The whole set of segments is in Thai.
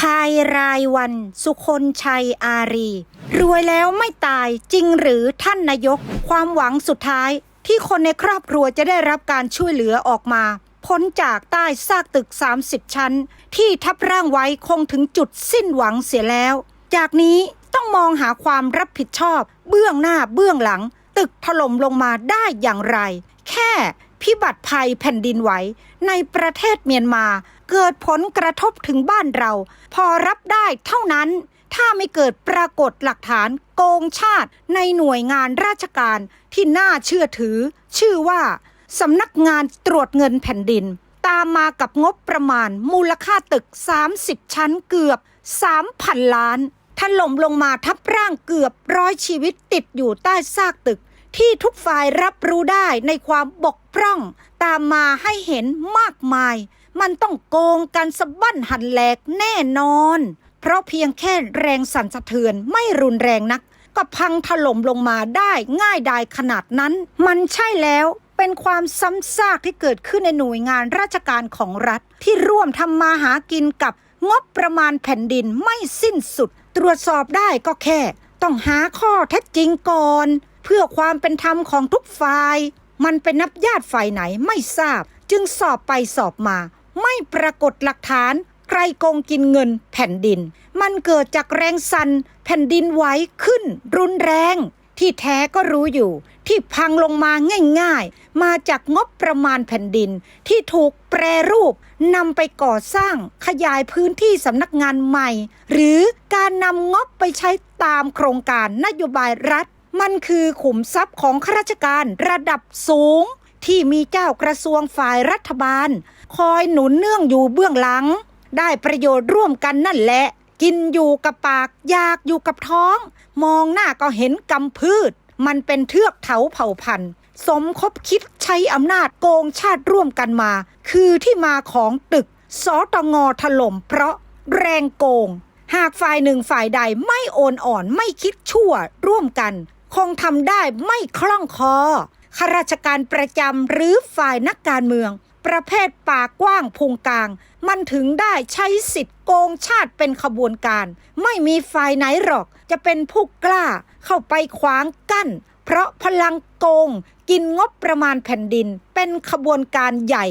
ภายรายวัน สุคนชัยอารี รวยแล้วไม่ตายจริงหรือท่านนายก ความหวังสุดท้าย ที่คนในครอบครัวจะได้รับการช่วยเหลือออกมา พ้นจากใต้ซากตึก 30 ชั้น ที่ทับร่างไว้คงถึงจุดสิ้นหวังเสียแล้ว จากนี้ต้องมองหาความรับผิดชอบ เบื้องหน้าเบื้องหลัง ตึกถล่มลงมาได้อย่างไร แค่พิบัติภัยแผ่นดินไหวในประเทศเมียนมา เกิดผลกระทบถึงบ้านเรา พอรับได้เท่านั้น ถ้าไม่เกิดปรากฏหลักฐานโกงชาติในหน่วยงานราชการที่น่าเชื่อถือ ชื่อว่าสำนักงานตรวจเงินแผ่นดิน ตามมากับงบประมาณมูลค่าตึก 30 ชั้นเกือบ 3,000 ล้านถล่มลงมาทับร่างเกือบร้อยชีวิตติดอยู่ใต้ซากตึก ที่ทุกฝ่ายรับรู้ได้ในความบกพร่อง ตามมาให้เห็นมากมาย มันต้องโกงกันสะบั้นหันแหลกแน่นอน เพราะเพียงแค่แรงสั่นสะเทือนไม่รุนแรงนัก ก็พังถล่มลงมาได้ง่ายดายขนาดนั้น มันใช่แล้วเป็นความซ้ำซากที่เกิดขึ้นในหน่วยงานราชการของรัฐ ที่ร่วมทำมาหากินกับงบประมาณแผ่นดินไม่สิ้นสุด ตรวจสอบได้ก็แค่ ต้องหาข้อเท็จจริงก่อน เพื่อความเป็นธรรมของทุกฝ่าย มันเป็นนับญาติฝ่ายไหนไม่ทราบ จึงสอบไปสอบมา ไม่ปรากฏหลักฐานใครโกงกินเงินแผ่นดิน มันเกิดจากแรงสั่นแผ่นดินไหวขึ้นรุนแรง ที่แท้ก็รู้อยู่ ที่พังลงมาง่ายๆ มาจากงบประมาณแผ่นดิน ที่ถูกแปรรูปนำไปก่อสร้างขยายพื้นที่สำนักงานใหม่ หรือการนำงบไปใช้ตามโครงการนโยบายรัฐ มันคือขุมทรัพย์ของข้าราชการระดับสูง ที่มีเจ้ากระทรวงฝ่ายรัฐบาล คอยหนุนเนื่องอยู่เบื้องหลัง ได้ประโยชน์ร่วมกันนั่นแหละ กินอยู่กับปาก อยากอยู่กับท้อง มองหน้าก็เห็นกำพืช มันเป็นเทือกเถาเผ่าพันธุ์ สมคบคิดใช้อำนาจโกงชาติร่วมกันมา คือที่มาของตึกสตงถล่มเพราะแรงโกง หากฝ่ายหนึ่งฝ่ายใดไม่โอนอ่อนไม่คิดชั่วร่วมกัน คงทำได้ไม่คล่องคอ ข้าราชการประจำหรือฝ่ายนักการเมือง ประเภทปากกว้างพุงกลาง มันถึงได้ใช้สิทธิ์โกงชาติเป็นขบวนการ ไม่มีฝ่ายไหนหรอก จะเป็นผู้กล้าเข้าไปขวางกั้น เพราะพลังโกง กินงบประมาณแผ่นดิน เป็นขบวนการใหญ่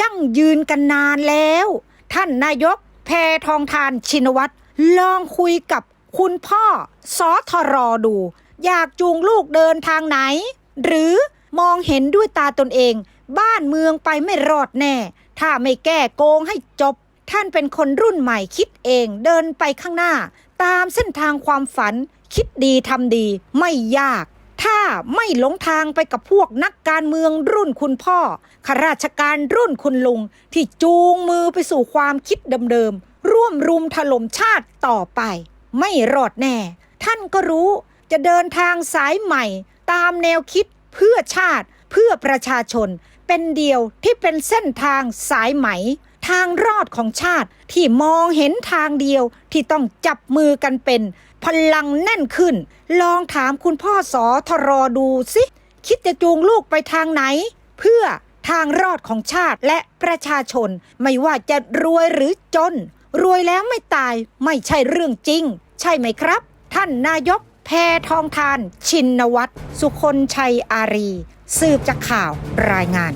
ยั่งยืนกันนานแล้ว ท่านนายกแพทองทานชินวัตรลองคุยกับคุณพ่อสอทรอดู อยากจูงลูกเดินทางไหน หรือ มองเห็นด้วยตาตนเอง บ้านเมืองไปไม่รอดแน่ ถ้าไม่แก้โกงให้จบ ท่านเป็นคนรุ่นใหม่คิดเองเดินไปข้างหน้า ตามเส้นทางความฝัน คิดดีทำดีไม่ยาก ถ้าไม่หลงทางไปกับพวกนักการเมืองรุ่นคุณพ่อข้าราชการรุ่นคุณลุง ที่จูงมือไปสู่ความคิดเดิมๆร่วมรุมถล่มชาติต่อไป ไม่รอดแน่ ท่านก็รู้จะเดินทางสายใหม่ ตามแนวคิด เพื่อชาติเพื่อประชาชน เป็นเดียวที่เป็นเส้นทางสายไหม ทางรอดของชาติที่มองเห็นทางเดียวที่ต้องจับมือกันเป็น พลังแน่นขึ้น ลองถามคุณพ่อสอทรอดูสิ คิดจะจูงลูกไปทางไหน เพื่อทางรอดของชาติและประชาชน ไม่ว่าจะรวยหรือจน รวยแล้วไม่ตายไม่ใช่เรื่องจริง ใช่ไหมครับ ท่านนายก แพทองทาน ชินวัตร สุคนชัยอารี สืบจากข่าวรายงาน